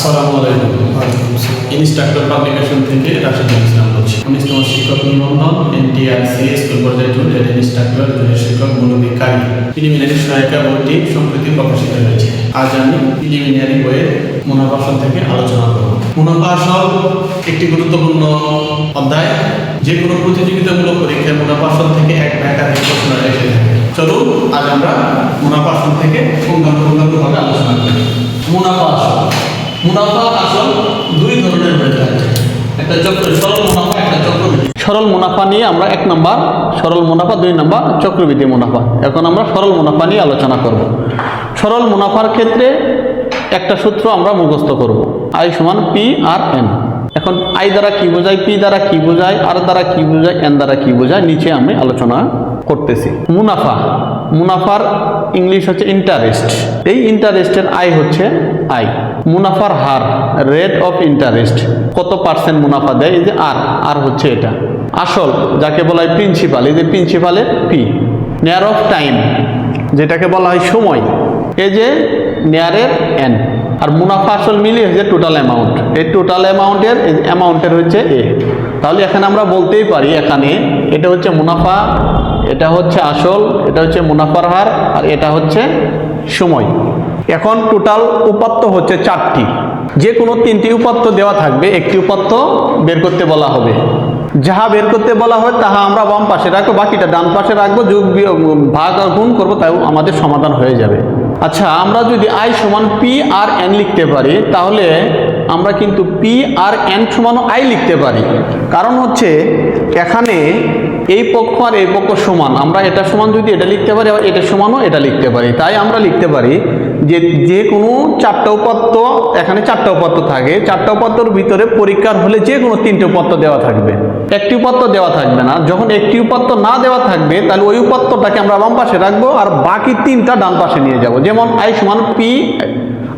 আসসালামু আলাইকুম। Instructor publication থেকে রাশেদুল ইসলাম বলছি। উনিশতম শিক্ষক নিবন্ধন এনটিআরসি স্কুল পর্যায়ে টু ইনস্ট্রাক্টর জুনিয়র শিক্ষক মনোবিকারী প্রিলিমিনারি সহায়িকা বইটি সম্প্রতি প্রকাশিত হয়েছে। আজ আমি প্রিলিমিনারি বইয়ের মুনাফা থেকে আলোচনা করব। মুনাফা আসল একটি গুরুত্বপূর্ণ অধ্যায়। যে কোনো প্রতিযোগিতামূলক পরীক্ষায় মুনাফা থেকে এক বা একাধিক প্রশ্ন এসে থাকে। চলুন, আজ আমরা মুনাফা আসল থেকে পুঙ্খানুপুঙ্খানুভাবে আলোচনা করি। মুনাফা আসল মুনাফা আসল দুই ধরনের হয়ে থাকে। একটা চক্র, সরল মুনাফা, একটা সরল মুনাফা নিয়ে আমরা এক নাম্বার, সরল মুনাফা দুই নাম্বার, চক্রবৃদ্ধি মুনাফা। এখন আমরা সরল মুনাফা নিয়ে আলোচনা করব। সরল মুনাফার ক্ষেত্রে একটা সূত্র আমরা মুখস্থ করব, আই সমান পি আর এন এখন আই দ্বারা কি বোঝায়? পি দ্বারা কি বোঝায়? আর দ্বারা কি বোঝায়? এন দ্বারা কি বোঝায়? নিচে আমি আলোচনা করতেছি। মুনাফা, মুনাফার ইংলিশ হচ্ছে ইন্টারেস্ট এই ইন্টারেস্টের আয় হচ্ছে আই মুনাফার হার রেট অফ ইন্টারেস্ট কত পার্সেন্ট মুনাফা দেয়? এই যে আর আর হচ্ছে এটা। আসল, যাকে বলা হয় প্রিন্সিপাল এই যে প্রিন্সিপালের পি নেয়ার অফ টাইম যেটাকে বলা হয় সময়, এই যে নেয়ারের এন আর মুনাফা আসল মিলিয়ে হচ্ছে টোটাল অ্যামাউন্ট এই টোটাল অ্যামাউন্টের অ্যামাউন্টের হচ্ছে এ তাহলে এখানে আমরা বলতেই পারি এখানে, এটা হচ্ছে মুনাফা, এটা হচ্ছে আসল, এটা হচ্ছে মুনাফার হার, আর এটা হচ্ছে সময়। এখন টোটাল উপাত্ত হচ্ছে চারটি। যে কোনো তিনটি উপাত্ত দেওয়া থাকবে, একটি উপাত্ত বের করতে বলা হবে। যাহা বের করতে বলা হয়, তাহা আমরা বাম পাশে রাখব, বাকিটা ডান পাশে রাখব, যোগ ভাগ আর গুণ করব তাই আমাদের সমাধান হয়ে যাবে। আচ্ছা আমরা যদি আই সমান পি আর এন লিখতে পারি, তাহলে আমরা কিন্তু পি আর এন সমান আই লিখতে পারি। কারণ হচ্ছে, এখানে এই পক্ষ আর এই পক্ষ সমান। আমরা এটা সমান যদি এটা লিখতে পারি, আবার এটা সমানও এটা লিখতে পারি। তাই আমরা লিখতে পারি যে যে কোনো চারটা উপাত্ত এখানে চারটা উপাত্ত থাকে। চারটা উপাত্তর ভিতরে পরীক্ষার হলে যে কোনো তিনটে উপাত্ত দেওয়া থাকবে। একটি উপাত্ত দেওয়া থাকবে না। যখন একটি উপাত্ত না দেওয়া থাকবে, তাহলে ওই উপাত্তটাকে আমরা বাম পাশে রাখব আর বাকি তিনটা ডান পাশে নিয়ে যাব। যেমন আই সমান পি,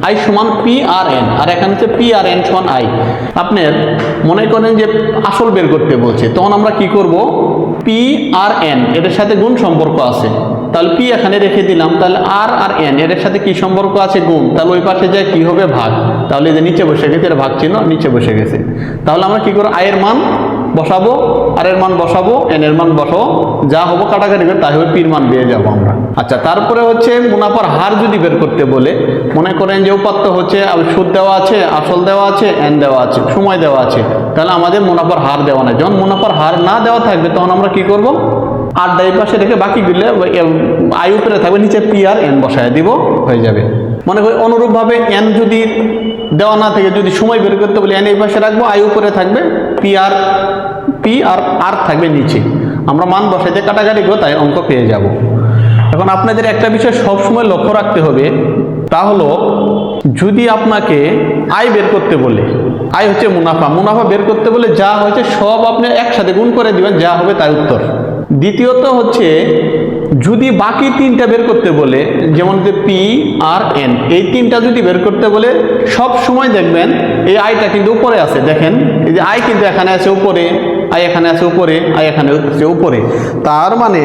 আই সমান পি আর এন। আর এখানে হচ্ছে পি আর এন সমান আই। আপনার মনে করেন যে আসল বের করতে বলছে। তখন আমরা কি করব? পি আর এন, এদের সাথে গুণ সম্পর্ক আছে। তাহলে পি এখানে রেখে দিলাম, তাহলে আর আর এন এর সাথে কি সম্পর্ক আছে? গুণ। তাহলে ওই পাশে যায় কি হবে? ভাগ। তাহলে যে নিচে বসে গেছে এর ভাগ চিহ্ন নিচে বসে গেছে। তাহলে আমরা কি করব? আয়ের মান বসাবো আর এর মান বসাবো এন এর মান বসাবো। যা হব কাটাকাটি করে তাই হবে পির মান পেয়ে যাব আমরা। আচ্ছা তারপরে হচ্ছে মুনাফার হার যদি বের করতে বলে, মনে করেন যে উপাত্ত হচ্ছে সুদ দেওয়া আছে, আসল দেওয়া আছে এন দেওয়া আছে, সময় দেওয়া আছে, তাহলে আমাদের মুনাফার হার দেওয়া নাই। যখন মুনাফার হার না দেওয়া থাকবে, তখন আমরা কি করব? আর ডাই পাশে রেখে বাকি গুলো আই উপরে থাকবে, নিচে পি আর এন বসায় দিব, হয়ে যাবে। মনে করি অনুরূপভাবে এন যদি দেওয়া না থেকে, যদি সময় বের করতে বলি এন এই পাশে রাখব, আই উপরে থাকবে পি আর পি আর আর থাকবে নিচে। আমরা মান বসাইতে কাটাকাটি তাই অঙ্ক পেয়ে যাব। এখন আপনাদের একটা বিষয় সবসময় লক্ষ্য রাখতে হবে, তা হলো, যদি আপনাকে আয় বের করতে বলে আয় হচ্ছে মুনাফা মুনাফা বের করতে বলে যা হয়েছে সব আপনি একসাথে গুণ করে দিবেন, যা হবে তাই উত্তর। দ্বিতীয়ত হচ্ছে, যদি বাকি তিনটা বের করতে বলে, যেমন যে পি আর এন এই তিনটা যদি বের করতে বলে, সব সময় দেখবেন এই আয়টা কিন্তু উপরে আছে। দেখেন, এই যে আয় কিন্তু এখানে আছে উপরে আয় এখানে আছে উপরে আয় এখানে আছে উপরে। তার মানে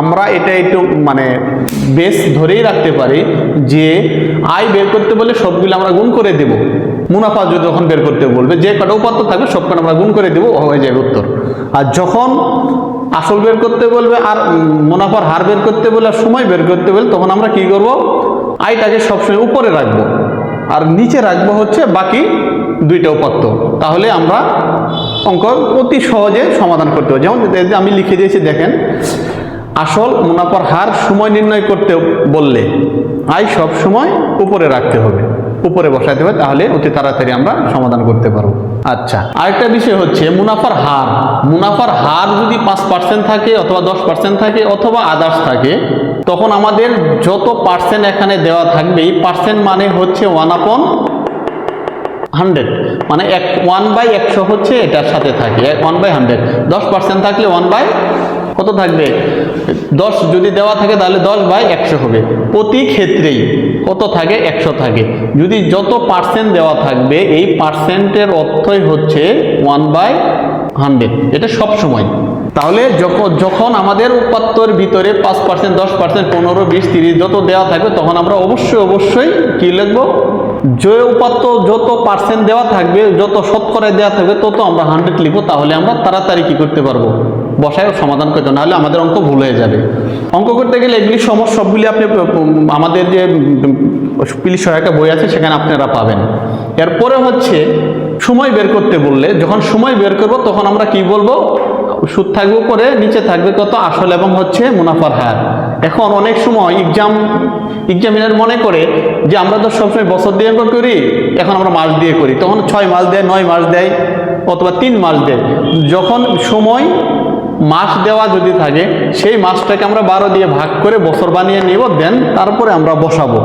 আমরা এটা একটু মানে বেশ ধরেই রাখতে পারি যে আয় বের করতে বলে সবগুলো আমরা গুণ করে দেব। মুনাফা যদি যখন বের করতে বলবে, যে কটা উপাত্ত থাকবে সব কটা আমরা গুণ করে দেবো, হয়ে যাবে উত্তর। আর যখন আসল বের করতে বলবে আর মুনাফার হার বের করতে বলে আর সময় বের করতে বলে, তখন আমরা কি করব? আয়টাকে সবসময় উপরে রাখব। আর নিচে রাখব হচ্ছে বাকি দুইটা উপাত্ত। তাহলে আমরা অঙ্ক অতি সহজে সমাধান করতে পারব। যেমন আমি লিখে দিয়েছি, দেখেন, আসল মুনাফার হার সময় নির্ণয় করতে বললে আয় সব সময় উপরে রাখতে হবে। উপরে বসাতে হবে, তাহলে অতি তাড়াতাড়ি আমরা সমাধান করতে পারব। আচ্ছা আরেকটা বিষয় হচ্ছে মুনাফার হার। মুনাফার হার যদি পাঁচ পার্সেন্ট থাকে অথবা দশ পার্সেন্ট থাকে অথবা আদার্স থাকে, তখন আমাদের যত পার্সেন্ট এখানে দেওয়া থাকবে, এই পার্সেন্ট মানে হচ্ছে ওয়ান আপন হান্ড্রেড মানে এক ওয়ান বাই একশো হচ্ছে এটার সাথে থাকে ওয়ান বাই হান্ড্রেড দশ পার্সেন্ট থাকলে ওয়ান বাই কত থাকবে? দশ যদি দেওয়া থাকে তাহলে দশ বাই একশো হবে। প্রতি ক্ষেত্রেই কত থাকে? একশো থাকে। যদি যত পার্সেন্ট দেওয়া থাকবে, এই পার্সেন্টের অর্থই হচ্ছে ওয়ান বাই হান্ড্রেড এটা সব সময় তাহলে যখন যখন আমাদের উপাত্তর ভিতরে পাঁচ পার্সেন্ট দশ পার্সেন্ট পনেরো, বিশ, তিরিশ যত দেওয়া থাকবে, তখন আমরা অবশ্যই অবশ্যই কী লিখব? যে উপাত্ত যত পার্সেন্ট দেওয়া থাকবে, যত শতকরায় দেওয়া থাকবে, তত আমরা হান্ড্রেড লিখব তাহলে আমরা তাড়াতাড়ি কী করতে পারব? বসায় সমাধান করতে। নাহলে আমাদের অঙ্ক ভুল হয়ে যাবে। অঙ্ক করতে গেলে এগুলি সমস্ত সবগুলি আপনি আমাদের যে পিলি সহায়িকা বই আছে, সেখানে আপনারা পাবেন। এরপরে হচ্ছে, সময় বের করতে বললে, যখন সময় বের করব, তখন আমরা কি বলব? সুদ থাকবে উপরে, নিচে থাকবে কত? আসল এবং হচ্ছে মুনাফার হার। এখন অনেক সময় এক্সাম এক্সামিনার মনে করে যে আমরা তো সবসময় বছর দিয়ে করি, এখন আমরা মাস দিয়ে করি। তখন ছয় মাস দেয়, নয় মাস দেয়, অথবা তিন মাস দেয়। যখন সময় মাস দেওয়া যদি থাকে, সেই মাসটাকে আমরা বারো দিয়ে ভাগ করে বছর বানিয়ে নিব, দেন তারপরে আমরা বসাবো।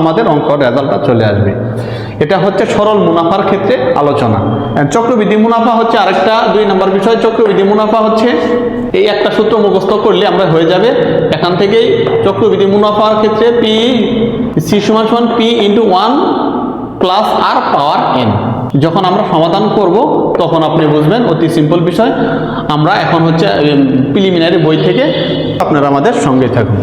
আমাদের অঙ্ক রেজাল্টটা চলে আসবে। এটা হচ্ছে সরল মুনাফার ক্ষেত্রে আলোচনা। চক্রবৃদ্ধি মুনাফা হচ্ছে আরেকটা, দুই নম্বর বিষয়, চক্রবৃদ্ধি মুনাফা হচ্ছে এই একটা সূত্র মুখস্থ করলে আমরা হয়ে যাবে এখান থেকেই চক্রবৃদ্ধি মুনাফার ক্ষেত্রে পি সি সমান সমান P into one plus R power N যখন আমরা সমাধান করব, তখন আপনি বুঝবেন অতি সিম্পল বিষয়। আমরা এখন হচ্ছে প্রিলিমিনারি বই থেকে আপনারা আমাদের সঙ্গে থাকুন।